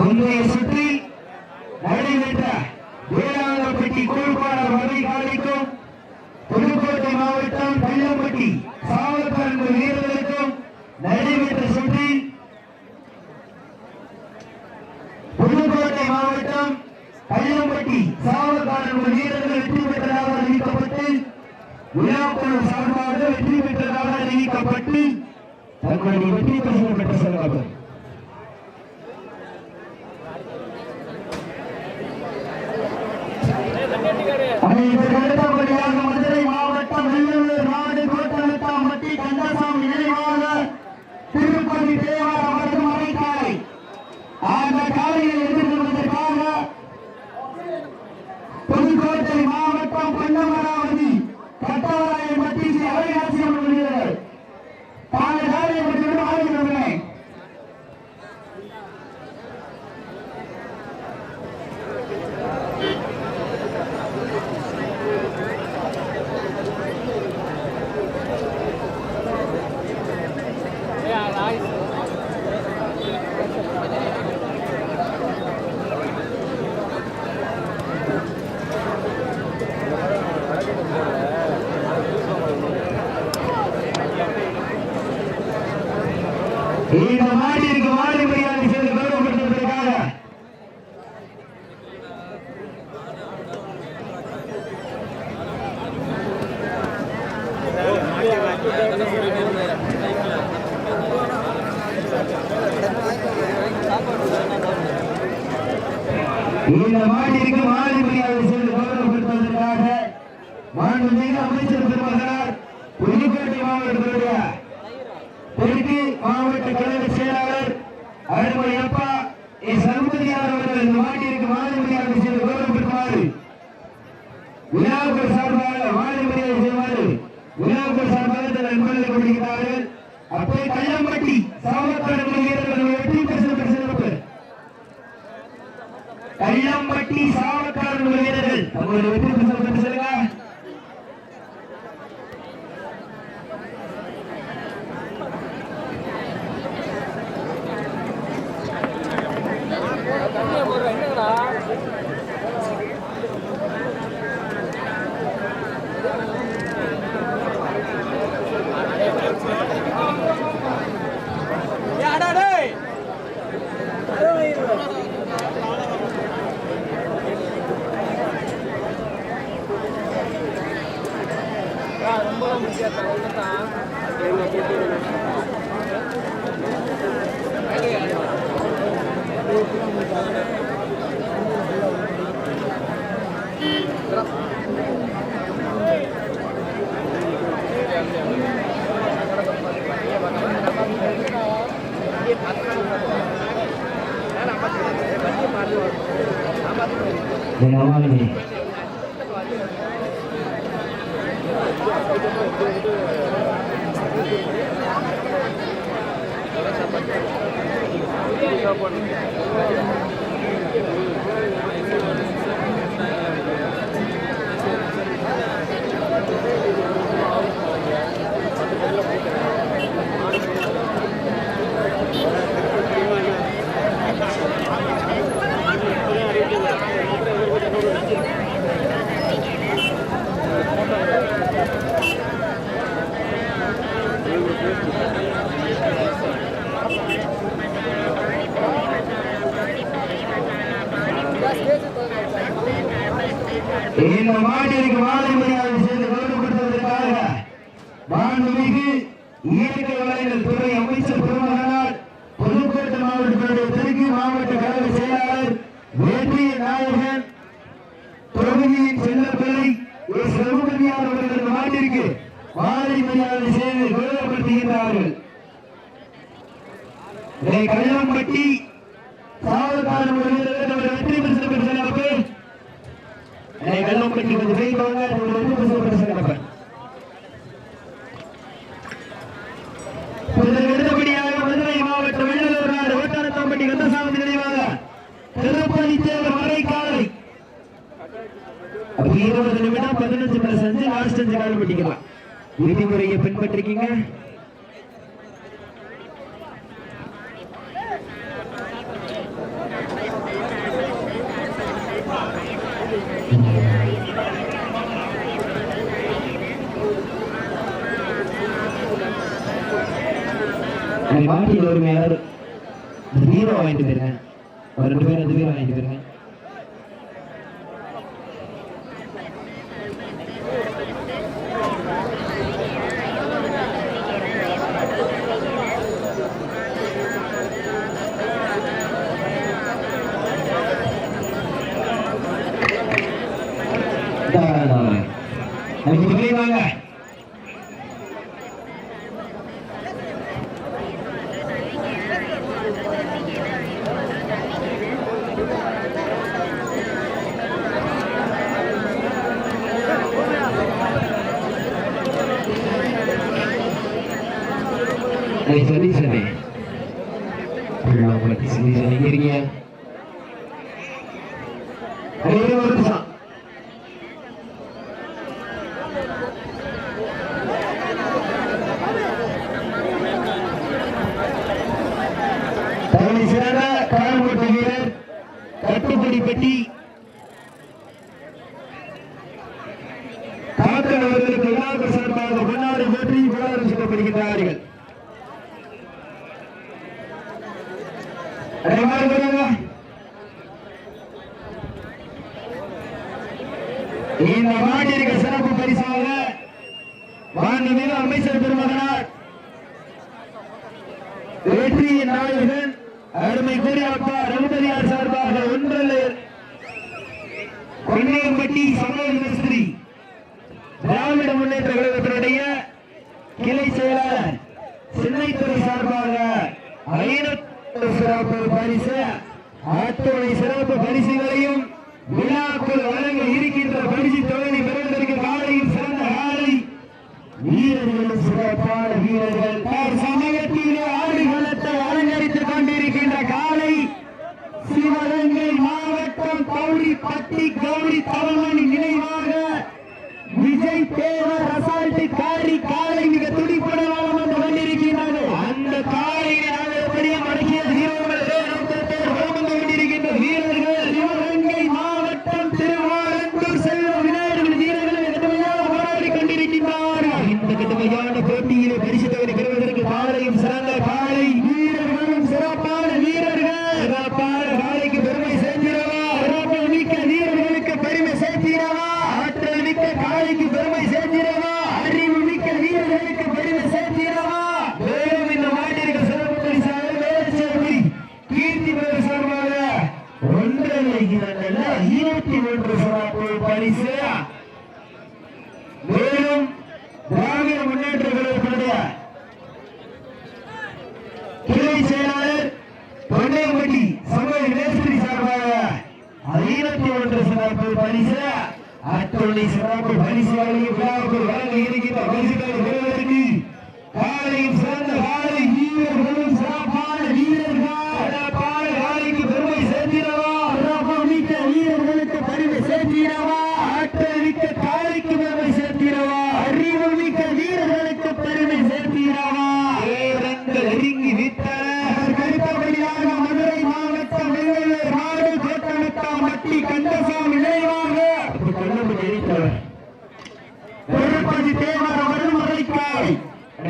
ಒಂದು ಎಸೆತೆ और 你们爱你 இயற்கை வளங்கள் அமைச்சர் பெருமாள் கந்தசாமி நினைவாக திருப்பதி தேவர் மறை காலை இருபது நிமிடம் பதினஞ்சு பர்சன்ட் லாஸ்ட் அஞ்சு கால் பண்ணிக்கலாம் விதிமுறையை பின்பற்றிருக்கீங்க சொல்லுவாங்க கட்டுப்படி பெட்டி. தாக்கல் அவர்களுக்கு விழாக்கு சார்பாக முன்னாடி போற்றி விழா செய்யப்படுகின்றார்கள் சிறப்பான வீரர்கள்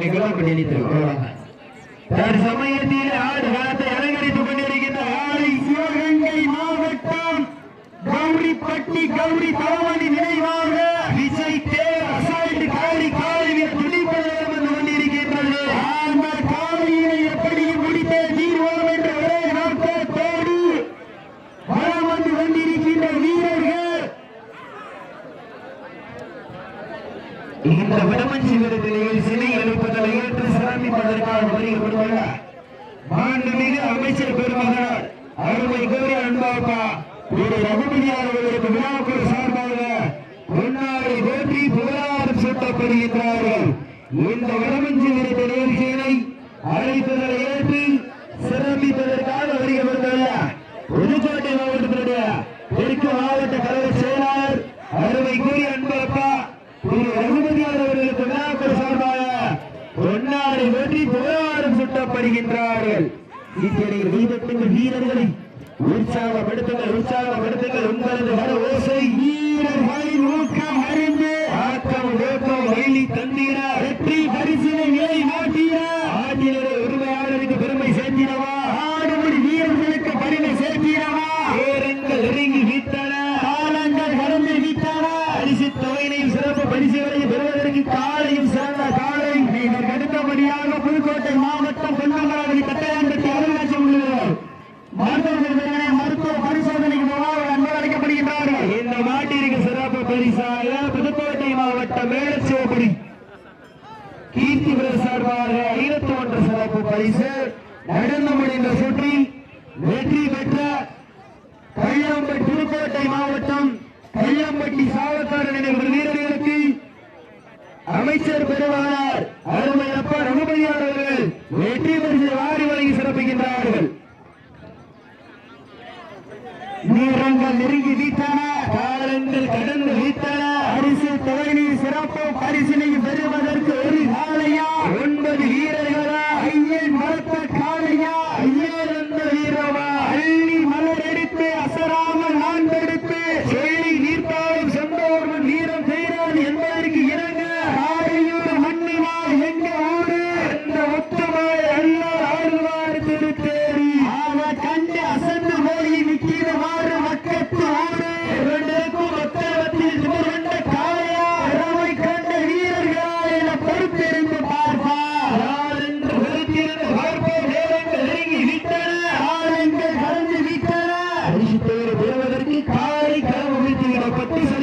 ரெண்டு கிலோமீட்டர் இணைத்திருக்கோம் தற்சமயத்தில் ஆடு காலத்தை அலங்கரித்துக் கொண்டிருக்கின்ற ஆடு சிவகங்கை மாவட்டம் கௌரிப்பட்டி கௌரி தலைவர் சிறப்பாக வருகிறப்படுவாங்க அமைச்சர் பெருமகன் அருமை கோரி அன்பாப்பா ஒரு ரகுபதி அவர்களுக்கு விழாக்குழு சார்பாக பொன்னாவை போற்றி புகழாரம் சூட்டப்படுகின்றார்கள். இந்த வடமஞ்சி விரும்ப நிகழ்ச்சிகளை அழைப்பதை ஏற்று சிறப்பிப்பதற்காக வருகிறவர்கள் புதுக்கோட்டை மாவட்டத்தினுடைய தெற்கு மாவட்ட கழக செயலாளர் அருமை கூறி அன்பாப்பா திரு ரகுபதி அவர்களுக்கு விழா வீரர்கள் வெற்றி புகாரம் சுட்டப்படுகின்றார்கள். இத்தனை வீரத்தின் வீரர்களை உற்சாகப்படுத்துங்கள் உற்சாகப்படுத்துங்கள் உங்களது வர ஓசை. வீரர்களின் ஊக்கம் அறிந்து ஆக்கம் வேப்பம் வள்ளி தந்தீரா வெற்றி பரிசினை நிலை நேரங்கள் நெருங்கி வீட்டன காலங்கள் கடந்து வீட்டன அரிசி துவணி சிறப்பு பரிசினை பெறுவதற்கு ஒரு நாளையா? ஒன்பது வீரர்களா? Patricia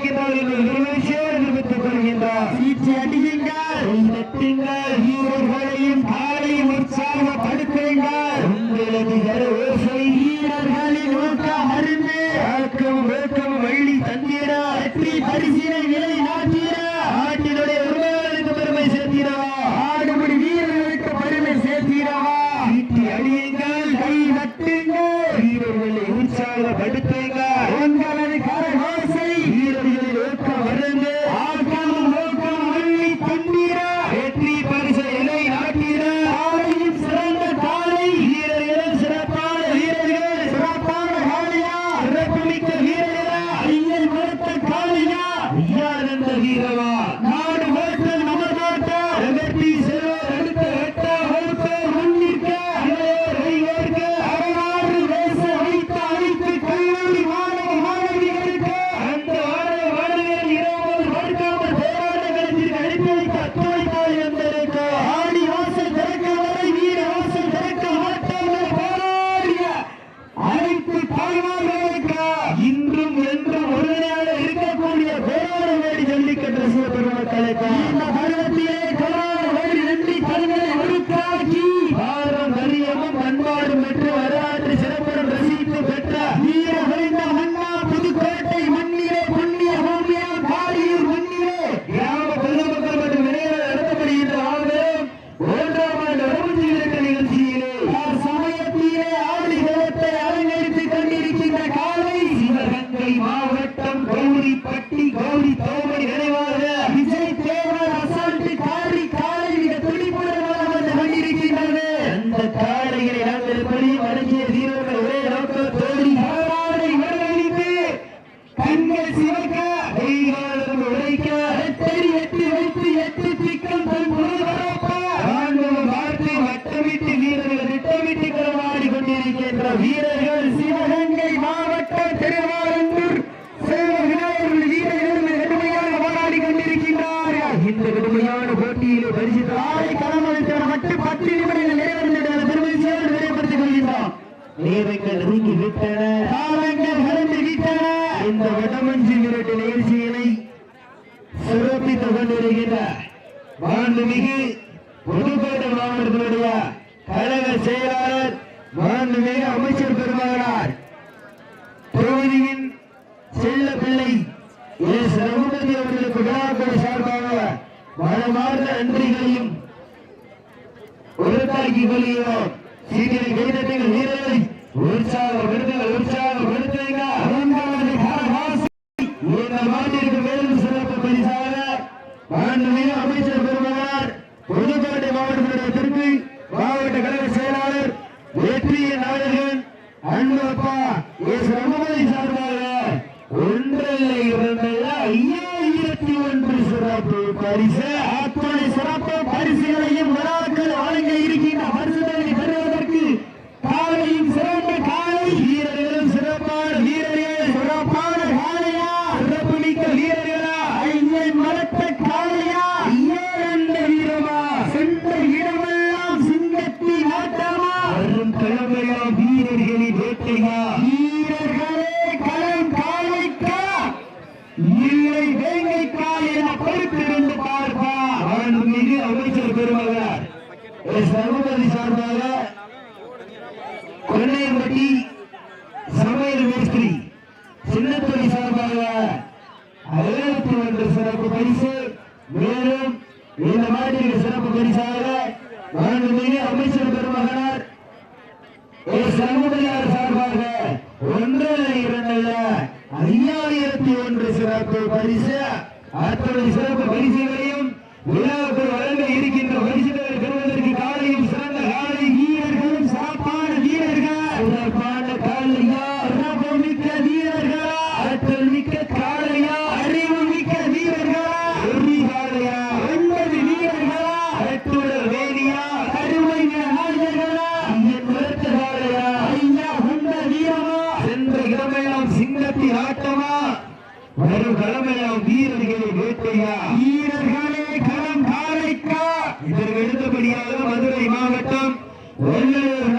que நேரங்கள் நீங்கி விட்டன. காலங்கள் கடந்து விட்டன. இந்த வடமஞ்சி விரட்டு நிகழ்ச்சியினை சிறப்பித்து கொண்டிருக்கின்ற மாண்புமிகு புதுக்கோட்டை மாவட்டத்தினுடைய கழக செயலாளர் மாண்புமிகு அமைச்சர் பெருமகனார் தொகுதியின் செல்ல பிள்ளை எஸ். ரகுபதி அவர்களுக்கு விழாக்கள் சார்பாக மனமார்ந்த நன்றிகளையும் உறுத்தாக்கி கொள்கிறோம். சீக்கிரம் கைதட்டுகள் வீரர்களை. உற்சாகப்படுத்துங்க. உற்சாகப்படுத்துங்க மூன்றாவது இந்த மாநிலத்திற்கு மேலும் சிறப்பு பரிசாக மாண்புமிகு அமைச்சர் பெருமகனார் புதுக்கோட்டை மாவட்டத்தினுடைய திருப்பி மாவட்ட கழக செயலாளர் வெற்றியின் நாயகன் அன்பப்பா எஸ். சின்னத்துறை சார்பாக ஐநூத்தி ஒன்று சிறப்பு பரிசு. மேலும் இந்த மாதிரி சிறப்பு பரிசாக மாண்புமிகு அமைச்சர் பெருமகனார் சண்முகையார் சார்பாக ஒன்று இரண்டு ஐயாயிரத்தி ஒன்று சிறப்பு பரிசு. அத்தனை சிறப்பு பரிசுகளையும் விழாவுக்கு வழங்க இருக்கின்ற கடமையா வீரர்களை வேட்டையா? வீரர்களே களம் காரைக்கா. இதற்கு எடுத்தபடியாக மதுரை மாவட்டம் ஒன்றையர்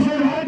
পুলিশের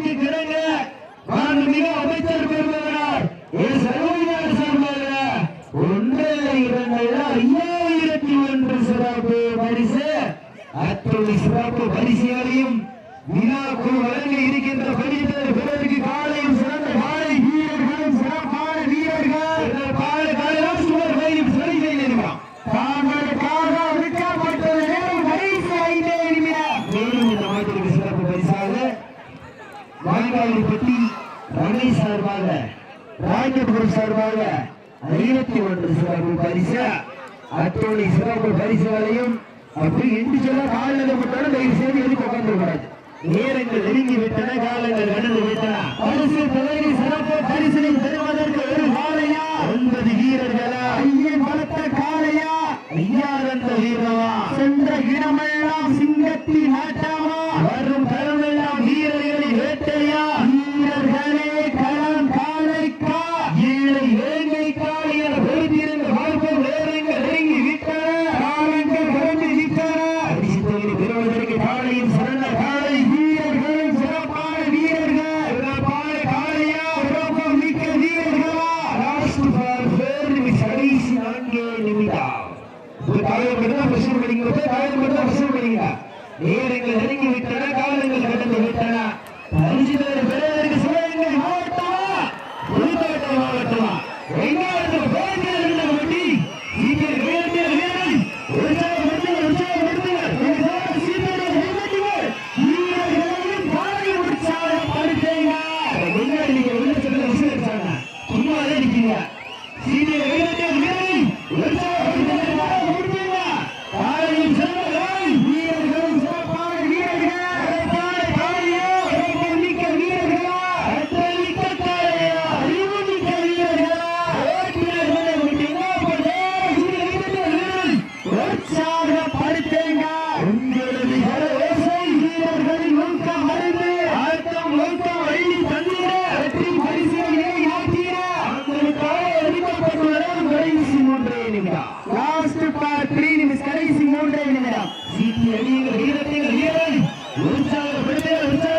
கடைசி மூன்றே நிமிடம் லாஸ்ட் பார் த்ரீ நிமிஷம் கடைசி மூன்றே நிமிடம் சீட்டி அடியுங்கள் வீரத்தை வீரன் உற்சாகப்படுத்த உற்சாக